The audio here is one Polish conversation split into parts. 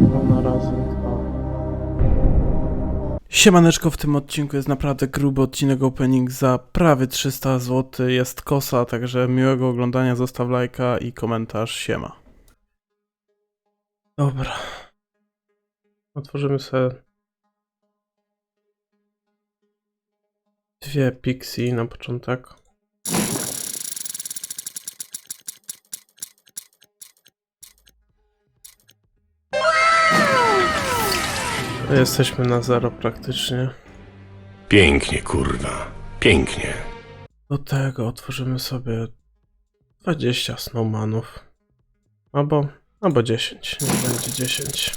Na razy. Siemaneczko, w tym odcinku jest naprawdę gruby odcinek opening za prawie 300 zł. Jest kosa, także miłego oglądania, zostaw lajka i komentarz, siema. Dobra. Otworzymy sobie dwie Pixie na początek. Jesteśmy na zero praktycznie. Pięknie, kurwa. Pięknie. Do tego otworzymy sobie 20 snowmanów. Albo, albo 10. Nie będzie 10.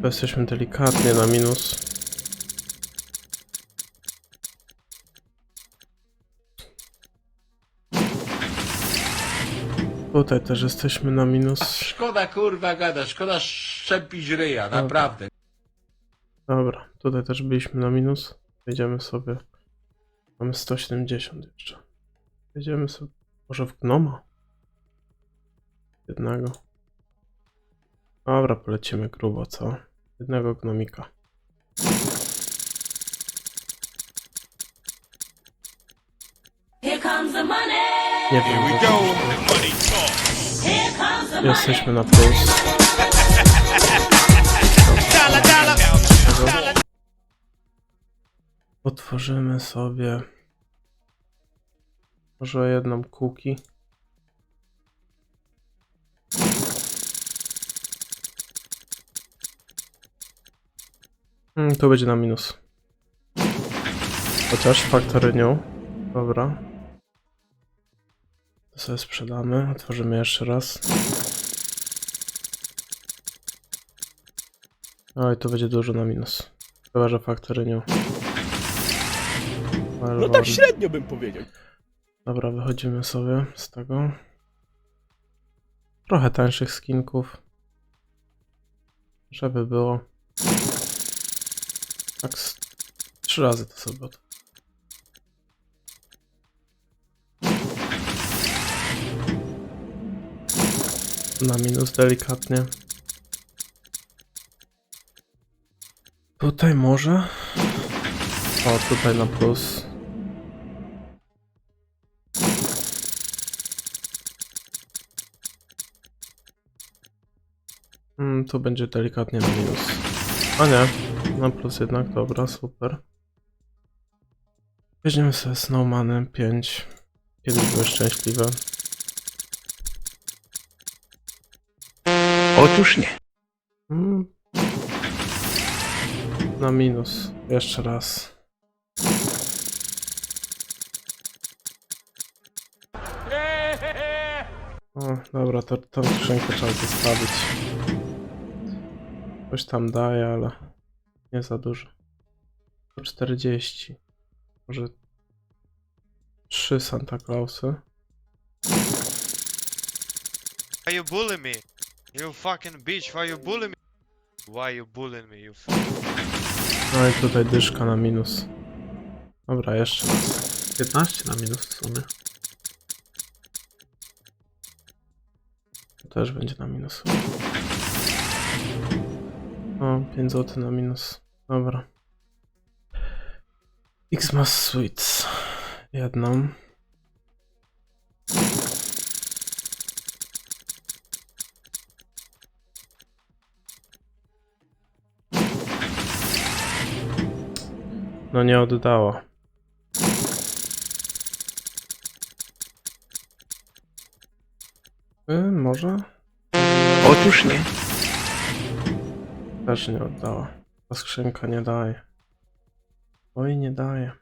To Jesteśmy delikatnie na minus. Tutaj też jesteśmy na minus. Szkoda kurwa gada, szkoda szczepić ryja, naprawdę. Dobra, tutaj też byliśmy na minus. Wejdziemy sobie. Mamy 170 jeszcze. Wejdziemy sobie. Może w gnoma? Jednego. Dobra, polecimy grubo, co? Jednego gnomika. Here comes the money. Nie wiem, we co go. to Here comes the jest. money. Jesteśmy na plus. Otworzymy sobie może jedną kuki. Hmm, to będzie na minus. Chociaż faktorynią. Dobra. To sobie sprzedamy. Otworzymy jeszcze raz. Oj, to będzie dużo na minus. Chyba, że faktorynią. Ale No tak średnio bym powiedział. Dobra, wychodzimy sobie z tego. Trochę tańszych skinków. Żeby było. Tak trzy razy to sobie Na minus delikatnie. Tutaj może? O, tutaj na plus. Mm, tu będzie delikatnie na minus. A nie, na plus jednak, dobra, super. Weźmiemy sobie Snowmanem 5. Kiedyś były szczęśliwe. Otóż nie. Mm. Na minus. Jeszcze raz. O, dobra, to tą skrzynkę trzeba zostawić. Coś tam daje, ale nie za dużo. 40. Może 3 Santa Clausy. Why you bully me? You fucking bitch, why you bully me? Why you bullying me, you f- No i tutaj dyszka na minus. Dobra, jeszcze raz. 15 na minus w sumie. To też będzie na minus. O, 5 zł na minus. Dobra. Xmas Sweets. Jedną. No nie oddała. Y, może? Otóż nie. Też nie oddała. Ta skrzynka nie daje. Oj, nie daje.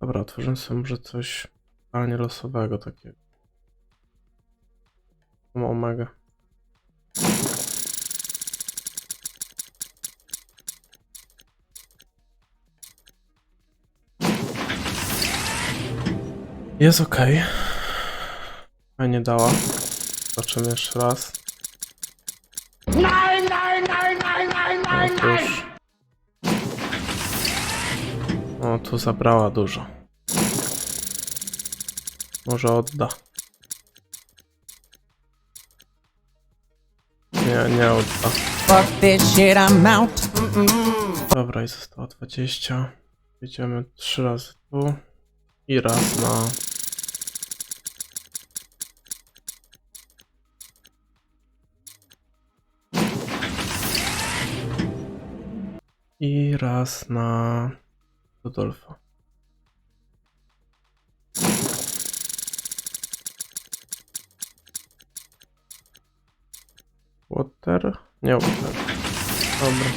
Dobra, otworzymy sobie może coś totalnie losowego takiego. Omega. Jest ok. A nie dała. Zobaczymy jeszcze raz. Nein, nein, nein, nein, nein, nein, Otóż. O, tu zabrała dużo. Może odda. Nie, nie odda. Fuck this shit, I'm out. Dobra, i zostało 20. Jedziemy trzy razy tu i raz na. I raz na Rudolfa. Water? Nie water. Dobra.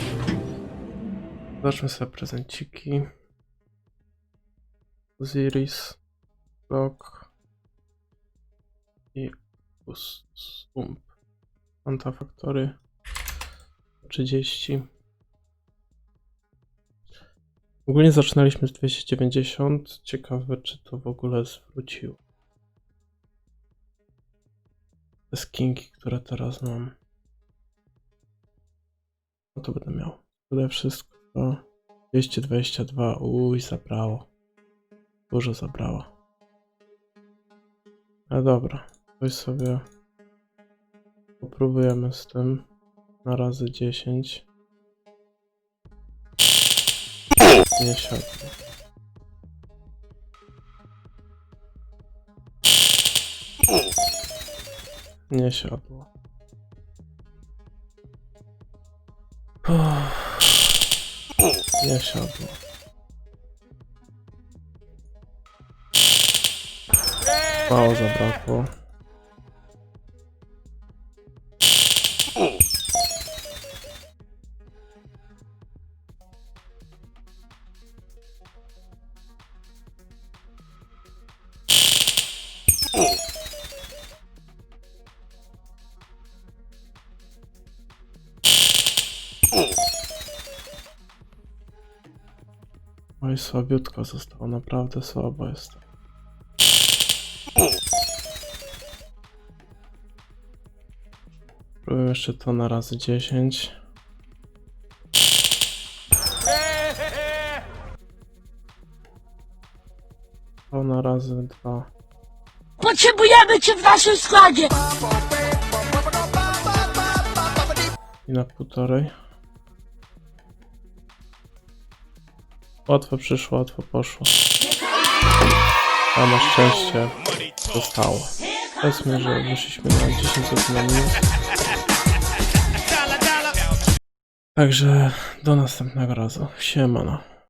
Zobaczmy sobie prezenciki. Osiris, Block i Stump. Fanta Factory 30. Ogólnie zaczynaliśmy z 290. Ciekawe, czy to w ogóle zwróciło. Te skinki, które teraz mam. No to będę miał. Tutaj wszystko. To 222. Uj, zabrało. Dużo zabrało. Ale dobra. Coś sobie popróbujemy z tym. Na razy 10. Nie siadło. Nie siadło. Nie siadło. Mało zabrakło. Oj, słabiutko zostało, naprawdę słabo jest. Próbuję jeszcze to na razy 10. To na razy 2. Potrzebujemy cię w naszym składzie! I na półtorej. Łatwo przyszło, łatwo poszło. A na szczęście zostało. Powiedzmy, że wyszliśmy na 10 zł na minus. Także do następnego razu. Siemano.